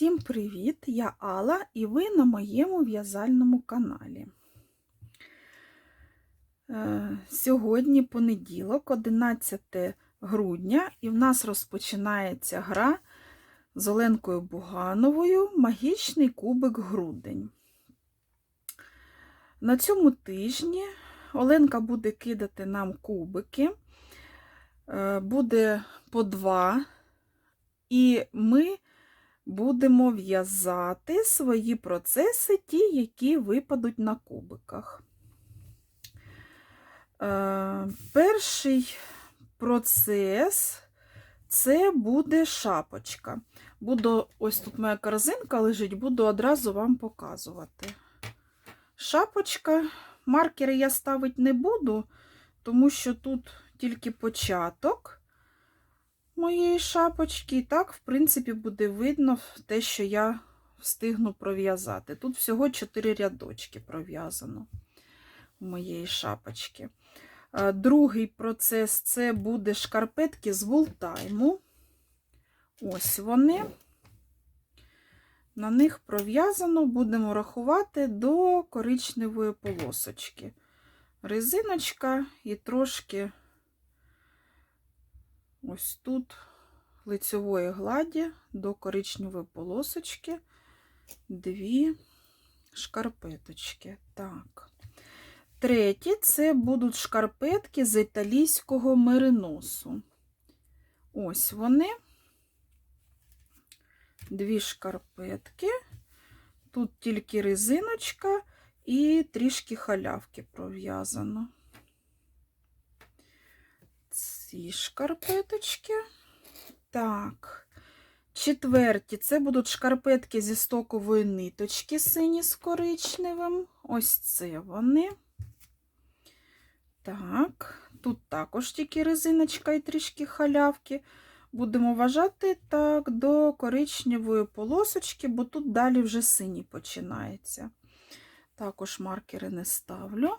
Всім привіт! Я Алла і ви на моєму в'язальному каналі. Е, Сьогодні понеділок, 11 грудня, і в нас розпочинається гра з Оленкою Бугановою Магічний кубик грудень. На цьому тижні Оленка буде кидати нам кубики, Е, буде по два, і ми будемо в'язати свої процеси, ті, які випадуть на кубиках. Е, перший процес це буде шапочка. Буду, ось тут моя корзинка лежить, буду одразу вам показувати. Шапочка, маркери я ставити не буду, тому що тут тільки початок моєї шапочки. Так, в принципі, буде видно те, що я встигну пров'язати. Тут всього 4 рядочки пров'язано у моєї шапочки. Е, Другий процес це буде шкарпетки з вултайму. Ось вони. На них пров'язано, будемо рахувати до коричневої полосочки. Резиночка і трошки ось тут лицевої гладі до коричневої полосочки дві шкарпеточки. Так. Третє це будуть шкарпетки з італійського мериносу. Ось вони. Дві шкарпетки. Тут тільки резиночка і трішки халявки пров'язано. Ці шкарпеточки. Так, четверті це будуть шкарпетки зі стокової ниточки сині з коричневим. Ось це вони. Так, тут також тільки резиночка і трішки халявки. Будемо вважати так до коричневої полосочки, бо тут далі вже синій починається. Також маркери не ставлю.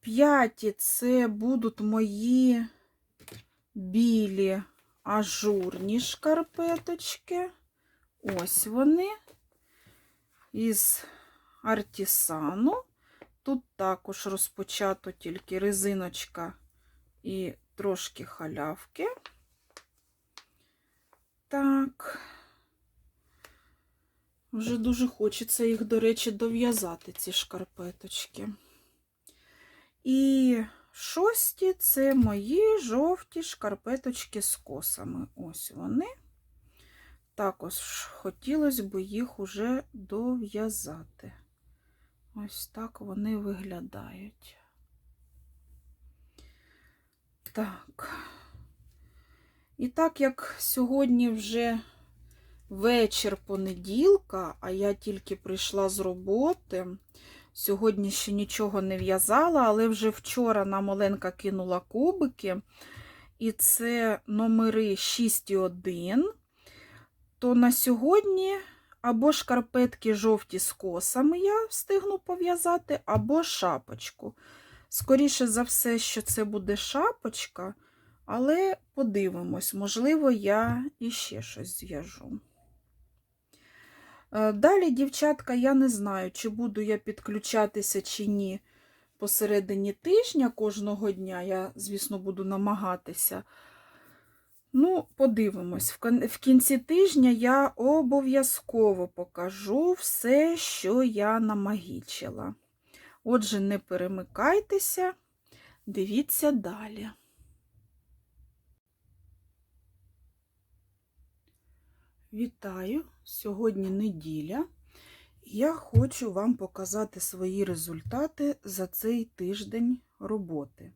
П'яті це будуть мої білі ажурні шкарпеточки. Ось вони із артісану. Тут також розпочато тільки резиночка і трошки халявки. Так, вже дуже хочеться їх, до речі, дов'язати, ці шкарпеточки. І шості це мої жовті шкарпеточки з косами. Ось вони. Також хотілося б їх уже дов'язати. Ось так вони виглядають. Так. І так як сьогодні вже вечір понеділка, а я тільки прийшла з роботи, сьогодні ще нічого не в'язала, але вже вчора нам Оленка кинула кубики, і це номери 6 і 1, то на сьогодні або шкарпетки жовті з косами я встигну пов'язати, або шапочку. Скоріше за все, що це буде шапочка, але подивимось, можливо, я іще щось зв'яжу. Е, Далі, дівчатка, я не знаю, чи буду я підключатися чи ні посередині тижня кожного дня. Я, звісно, буду намагатися. Ну, подивимось, в кінці тижня я обов'язково покажу все, що я намагічила. Отже, не перемикайтеся, дивіться далі. Вітаю! Сьогодні неділя. Я хочу вам показати свої результати за цей тиждень роботи.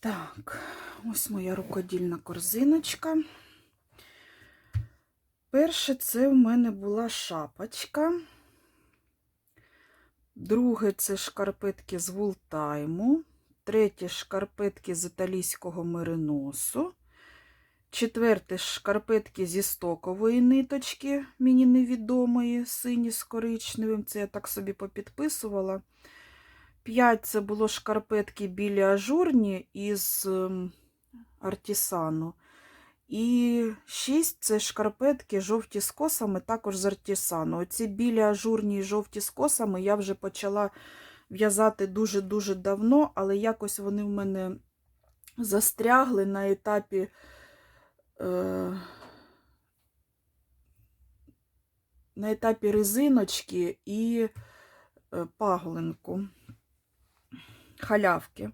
Так, ось моя рукодільна корзиночка. Перше, це в мене була шапочка. Друге це шкарпетки з вултайму. Третє шкарпетки з італійського мериносу. Четверте шкарпетки зі стокової ниточки, мені невідомої, сині з коричневим. Це я так собі попідписувала. П'ять це було шкарпетки білі ажурні із артісану. І 6 це шкарпетки жовті з косами, також з артісану. Оці білі ажурні і жовті з косами я вже почала в'язати дуже-дуже давно, але якось вони в мене застрягли на етапі. Е, на етапі резиночки і е, паглинку, халявки.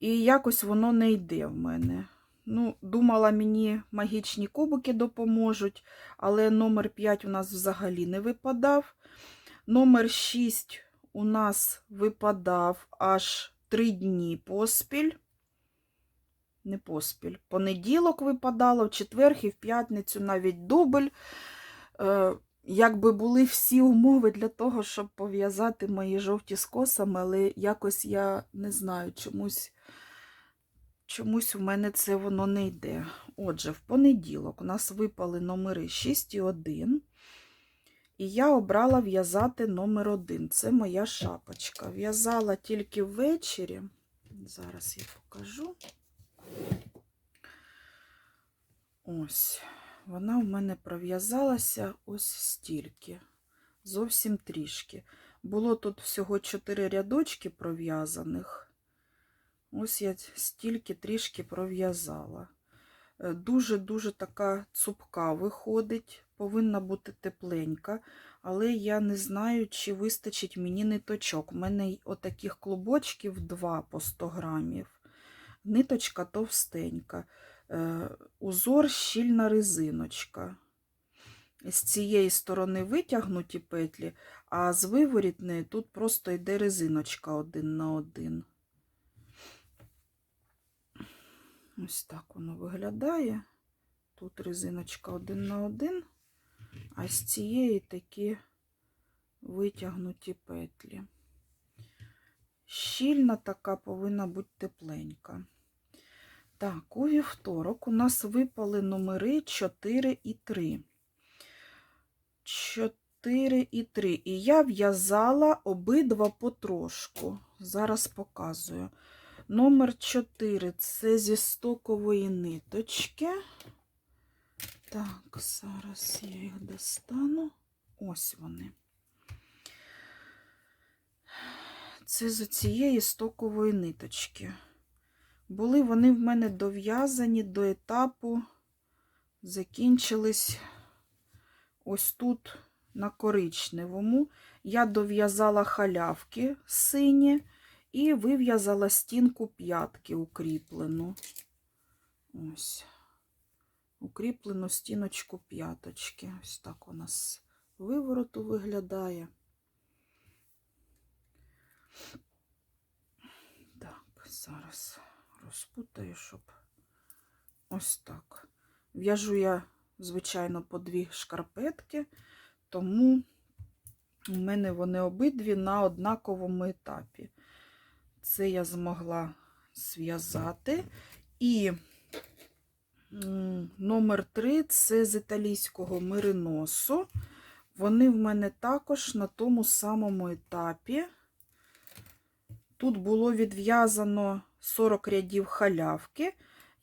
І якось воно не йде в мене. Ну, думала, мені магічні кубики допоможуть, але номер 5 у нас взагалі не випадав. Номер 6 у нас випадав аж 3 дні поспіль. Не поспіль. Понеділок випадало, в четвер і в п'ятницю навіть дубль. Е, якби були всі умови для того, щоб пов'язати мої жовті з косами, але якось я не знаю, чомусь, чомусь у мене це воно не йде. Отже, в понеділок у нас випали номери 6 і 1. І я обрала в'язати номер 1. Це моя шапочка. В'язала тільки ввечері. Зараз я покажу. Ось. Вона в мене пров'язалася ось стільки. Зовсім трішки. Було тут всього 4 рядочки пров'язаних. Ось я стільки трішки пров'язала. Е, Дуже-дуже така цупка виходить, повинна бути тепленька, але я не знаю, чи вистачить мені ниточок. У мене отаких клубочків 2 по 100 грамів. Ниточка товстенька. Е, узор щільна резиночка. З цієї сторони витягнуті петлі, а з виворітної тут просто йде резиночка один на один. Ось так воно виглядає. Тут резиночка один на один, а з цієї такі витягнуті петлі. Щільна така повинна бути тепленька. Так, у вівторок у нас випали номери 4 і 3. 4 і 3. І я в'язала обидва потрошку. Зараз показую. Номер 4 це зі стокової ниточки. Так, зараз я їх достану. Ось вони. Це з цієї стокової ниточки. Були вони в мене дов'язані до етапу, закінчились ось тут на коричневому. Я дов'язала халявки сині і вив'язала стінку п'ятки укріплену. Ось, укріплену стіночку п'яточки. Ось так у нас вивороту виглядає. Так, зараз розпутаю, щоб ось так. В'яжу я, звичайно, по дві шкарпетки, тому у мене вони обидві на однаковому етапі. Це я змогла зв'язати. І номер 3 це з італійського мериносу. Вони в мене також на тому самому етапі. Тут було відв'язано 40 рядів халявки.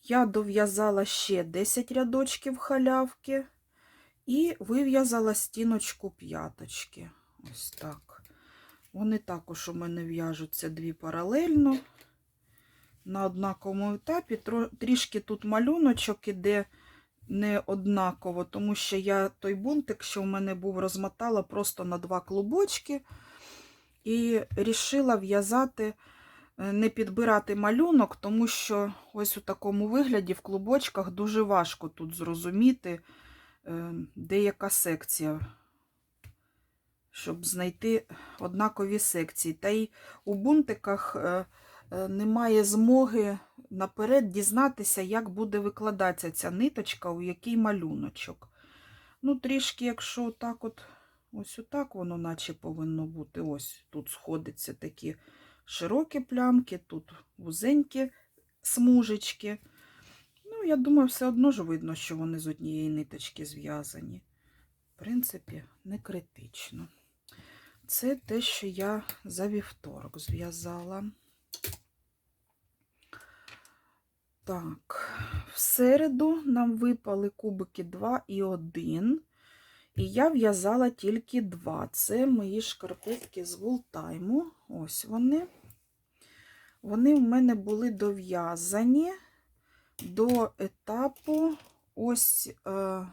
Я дов'язала ще 10 рядочків халявки і вив'язала стіночку п'яточки. Ось так. Вони також у мене в'яжуться дві паралельно. На однаковому етапі. Трішки тут малюночок іде не однаково, тому що я той бунтик, що в мене був, розмотала просто на два клубочки. І рішила в'язати, не підбирати малюнок, тому що ось у такому вигляді в клубочках дуже важко тут зрозуміти, е, деяка секція, щоб знайти однакові секції. Та й у бунтиках е, е, немає змоги наперед дізнатися, як буде викладатися ця ниточка, у який малюночок. Ну, трішки, якщо так от Ось отак воно наче повинно бути. Ось тут сходяться такі широкі плямки, тут вузенькі смужечки. Ну, я думаю, все одно ж видно, що вони з однієї ниточки зв'язані. В принципі, не критично. Це те, що я за вівторок зв'язала. Так, в середу нам випали кубики 2 і 1. І я в'язала тільки 2. Це мої шкарпетки з вултайму. Ось вони. Вони в мене були дов'язані до етапу. Ось е,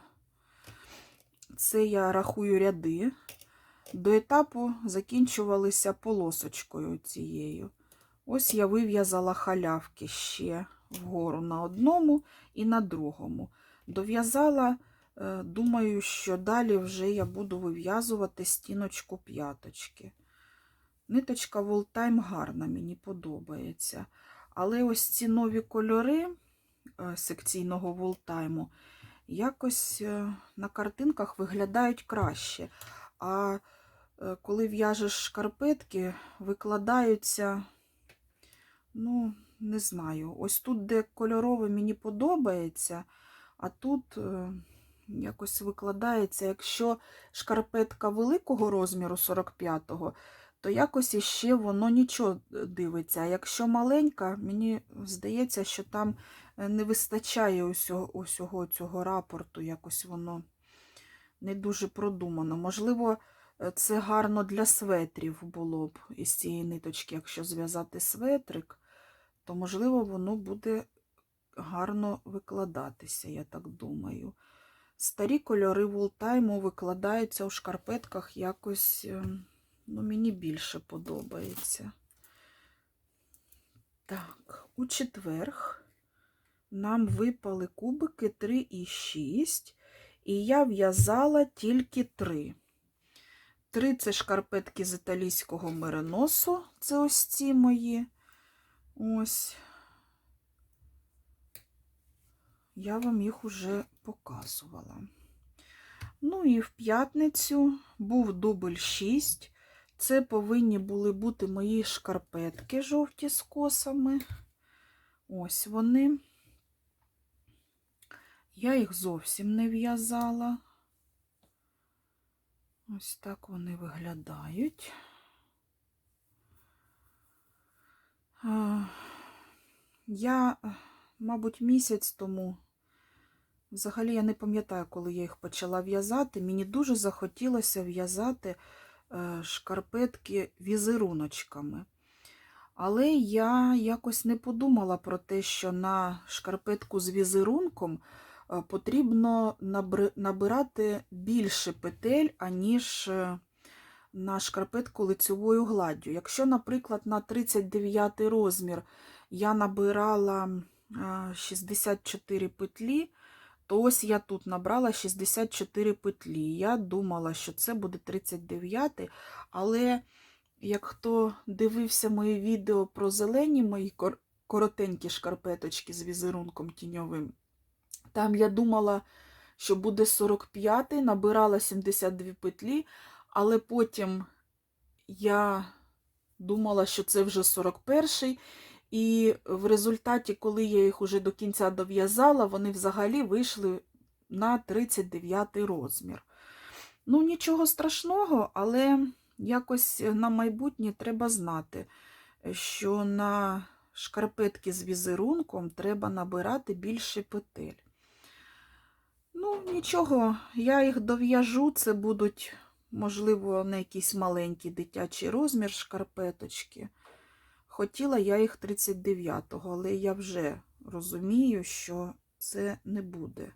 це я рахую ряди. До етапу закінчувалися полосочкою цією. Ось я вив'язала халявки ще вгору на одному і на другому. Дов'язала, думаю, що далі вже я буду вив'язувати стіночку п'яточки. Ниточка Волтайм гарна, мені подобається. Але ось ці нові кольори е, секційного Волтайму якось е, на картинках виглядають краще. А е, коли в'яжеш шкарпетки, викладаються, ну, не знаю, ось тут, де кольорове мені подобається, а тут е, якось викладається, якщо шкарпетка великого розміру 45-го, то якось іще воно нічого дивиться. А якщо маленька, мені здається, що там е, не вистачає усього, усього цього рапорту, якось воно не дуже продумано. Можливо, е, це гарно для светрів було б із цієї ниточки. Якщо зв'язати светрик, то, можливо, воно буде гарно викладатися, я так думаю. Старі кольори Вултайму викладаються у шкарпетках якось, е, ну, мені більше подобається. Так, у четверг нам випали кубики 3 і 6, і я в'язала тільки 3. Три це шкарпетки з італійського мериносу, це ось ці мої. Ось. Я вам їх уже показувала. Ну і в п'ятницю був дубль 6. Це повинні були бути мої шкарпетки жовті з косами. Ось вони. Я їх зовсім не в'язала. Ось так вони виглядають. Я, мабуть, місяць тому, взагалі я не пам'ятаю, коли я їх почала в'язати. Мені дуже захотілося в'язати е, шкарпетки візеруночками. Але я якось не подумала про те, що на шкарпетку з візерунком е, потрібно набирати більше петель, аніж е, на шкарпетку лицевою гладдю. Якщо, наприклад, на 39 розмір я набирала 64 петлі, то ось я тут набрала 64 петлі. Я думала, що це буде 39, але як хто дивився моє відео про зелені мої коротенькі шкарпеточки з візерунком тіньовим, там я думала, що буде 45, набирала 72 петлі, але потім я думала, що це вже 41-й, і в результаті, коли я їх уже до кінця дов'язала, вони взагалі вийшли на 39 розмір. Ну, нічого страшного, але якось на майбутнє треба знати, що на шкарпетки з візерунком треба набирати більше петель. Ну, нічого, я їх дов'яжу, це будуть, можливо, не якийсь маленький дитячий розмір шкарпеточки. Хотіла я їх 39-го, але я вже розумію, що це не буде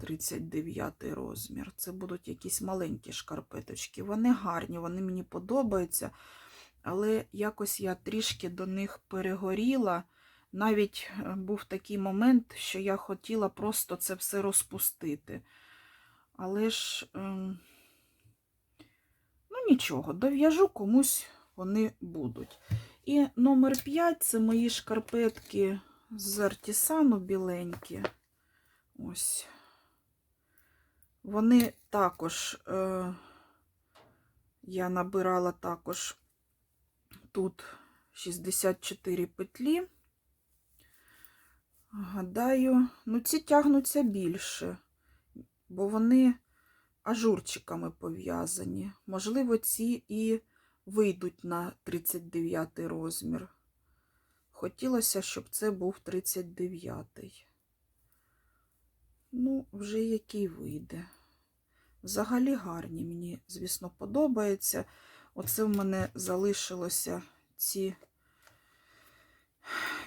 39 розмір. Це будуть якісь маленькі шкарпеточки. Вони гарні, вони мені подобаються, але якось я трішки до них перегоріла. Навіть е, був такий момент, що я хотіла просто це все розпустити. Але ж, ем, ну нічого, дов'яжу комусь вони будуть. І номер 5 це мої шкарпетки з артісану біленькі. Ось. Вони також, е, я набирала також тут 64 петлі. Гадаю, ну ці тягнуться більше, бо вони ажурчиками пов'язані. Можливо, ці і вийдуть на 39 розмір. Хотілося, щоб це був 39. Ну, вже який вийде. Взагалі гарні. Мені, звісно, подобається. Оце в мене залишилося ці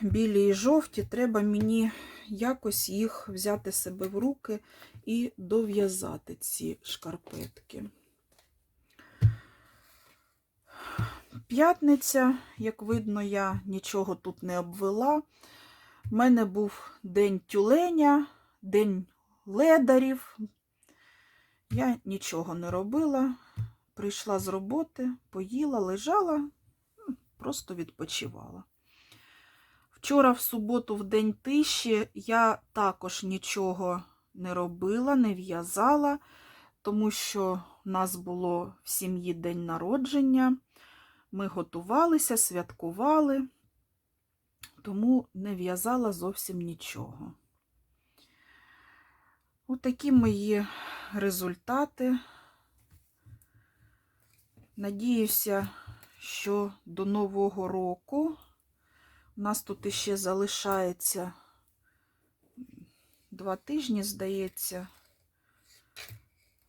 білі і жовті. Треба мені якось їх взяти себе в руки і дов'язати ці шкарпетки. П'ятниця, як видно, я нічого тут не обвела. У мене був день тюленя, день ледарів. Я нічого не робила. Прийшла з роботи, поїла, лежала, просто відпочивала. Вчора, в суботу, в день тиші, я також нічого не робила, не в'язала, тому що в нас було в сім'ї день народження. Ми готувалися, святкували, тому не в'язала зовсім нічого. Отакі мої результати. Надіюся, що до Нового року у нас тут іще залишається два тижні, здається.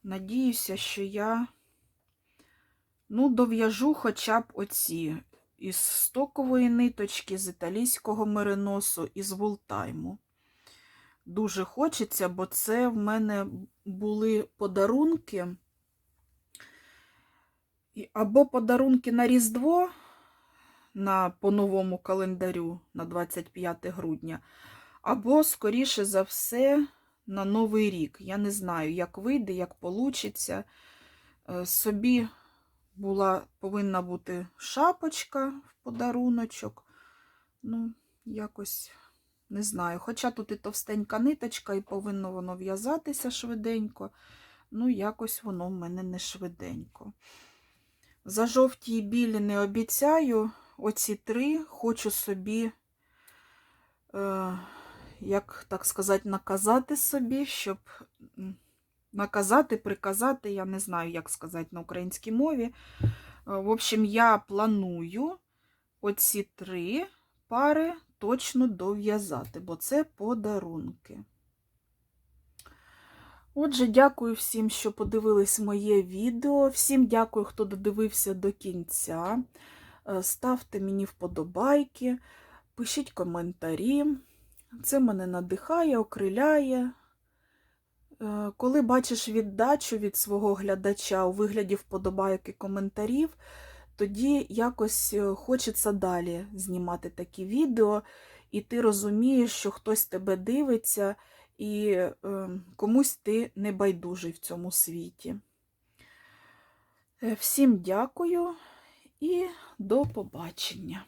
Надіюся, що я ну, дов'яжу хоча б оці із стокової ниточки, з італійського мериносу і з вултайму. Дуже хочеться, бо це в мене були подарунки. Або подарунки на Різдво на, по новому календарю на 25 грудня, або, скоріше за все, на Новий рік. Я не знаю, як вийде, як вийде. Собі була, повинна бути шапочка в подаруночок. Ну, якось не знаю. Хоча тут і товстенька ниточка, і повинно воно в'язатися швиденько. Ну, якось воно в мене не швиденько. За жовті і білі не обіцяю. Оці три хочу собі, е, як так сказати, наказати собі, щоб наказати, приказати, я не знаю, як сказати на українській мові. Е, В общем, я планую оці три пари точно дов'язати, бо це подарунки. Отже, дякую всім, що подивились моє відео. Всім дякую, хто додивився до кінця. Е, Ставте мені вподобайки, пишіть коментарі. Це мене надихає, окриляє. Е, Коли бачиш віддачу від свого глядача у вигляді вподобайок і коментарів, тоді якось е, хочеться далі знімати такі відео, і ти розумієш, що хтось тебе дивиться, і е, комусь ти не байдужий в цьому світі. Всім дякую і до побачення.